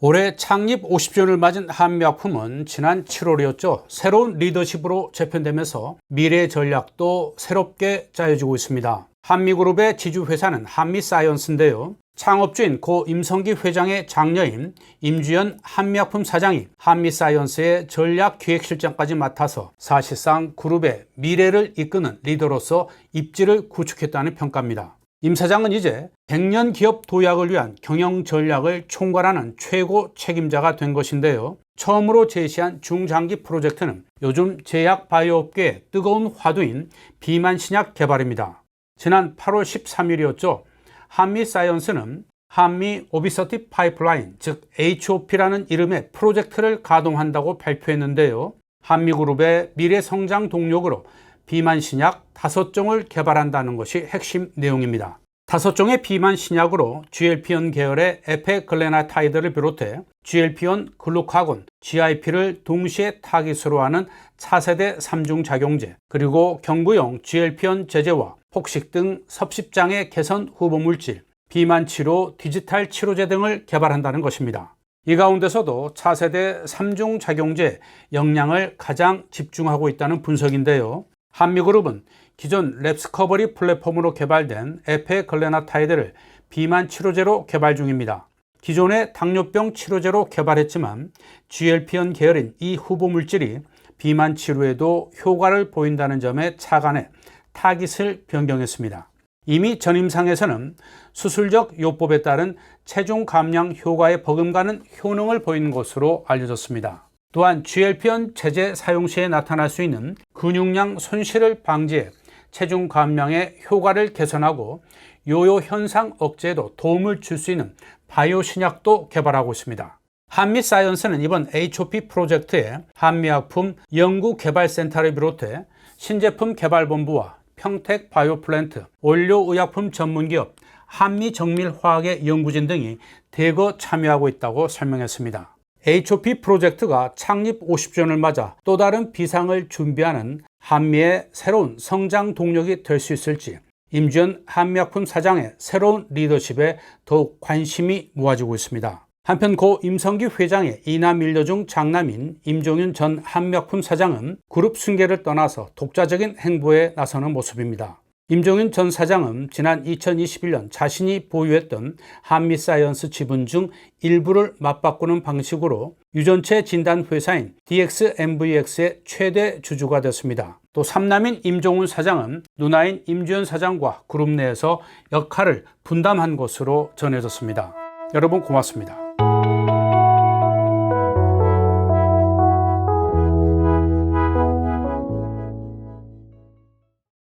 올해 창립 50주년을 맞은 한미약품은 지난 7월이었죠. 새로운 리더십으로 재편되면서 미래 전략도 새롭게 짜여지고 있습니다. 한미그룹의 지주회사는 한미사이언스인데요. 창업주인 고 임성기 회장의 장녀인 임주연 한미약품 사장이 한미사이언스의 전략기획실장까지 맡아서 사실상 그룹의 미래를 이끄는 리더로서 입지를 구축했다는 평가입니다. 임 사장은 이제 100년 기업 도약을 위한 경영 전략을 총괄하는 최고 책임자가 된 것인데요. 처음으로 제시한 중장기 프로젝트는 요즘 제약 바이오 업계의 뜨거운 화두인 비만 신약 개발입니다. 지난 8월 13일이었죠. 한미 사이언스는 한미 오비서티 파이프라인, 즉 HOP라는 이름의 프로젝트를 가동한다고 발표했는데요. 한미그룹의 미래 성장 동력으로 비만 신약 다섯 종을 개발한다는 것이 핵심 내용입니다. 다섯 종의 비만 신약으로 GLP-1 계열의 에페글레나타이드를 비롯해 GLP-1 글루카곤, GIP를 동시에 타깃으로 하는 차세대 3중 작용제, 그리고 경구용 GLP-1 제제와 폭식 등 섭식장애 개선 후보 물질, 비만 치료 디지털 치료제 등을 개발한다는 것입니다. 이 가운데서도 차세대 3중 작용제 역량을 가장 집중하고 있다는 분석인데요. 한미그룹은 기존 랩스커버리 플랫폼으로 개발된 에페글레나타이드를 비만 치료제로 개발 중입니다. 기존의 당뇨병 치료제로 개발했지만 GLP-1 계열인 이 후보 물질이 비만 치료에도 효과를 보인다는 점에 착안해 타깃을 변경했습니다. 이미 전임상에서는 수술적 요법에 따른 체중 감량 효과에 버금가는 효능을 보이는 것으로 알려졌습니다. 또한 GLP-1 제제 사용 시에 나타날 수 있는 근육량 손실을 방지해 체중 감량의 효과를 개선하고 요요 현상 억제에도 도움을 줄 수 있는 바이오 신약도 개발하고 있습니다. 한미 사이언스는 이번 HOP 프로젝트에 한미약품 연구개발센터를 비롯해 신제품 개발본부와 평택 바이오 플랜트, 원료의약품 전문기업, 한미정밀화학의 연구진 등이 대거 참여하고 있다고 설명했습니다. HOP 프로젝트가 창립 50주년을 맞아 또 다른 비상을 준비하는 한미의 새로운 성장 동력이 될 수 있을지 임주연 한미약품 사장의 새로운 리더십에 더욱 관심이 모아지고 있습니다. 한편 고 임성기 회장의 이남 일녀 중 장남인 임종윤 전 한미약품 사장은 그룹 승계를 떠나서 독자적인 행보에 나서는 모습입니다. 임종윤 전 사장은 지난 2021년 자신이 보유했던 한미사이언스 지분 중 일부를 맞바꾸는 방식으로 유전체 진단 회사인 DXMVX의 최대 주주가 됐습니다. 또 삼남인 임종훈 사장은 누나인 임주연 사장과 그룹 내에서 역할을 분담한 것으로 전해졌습니다. 여러분 고맙습니다.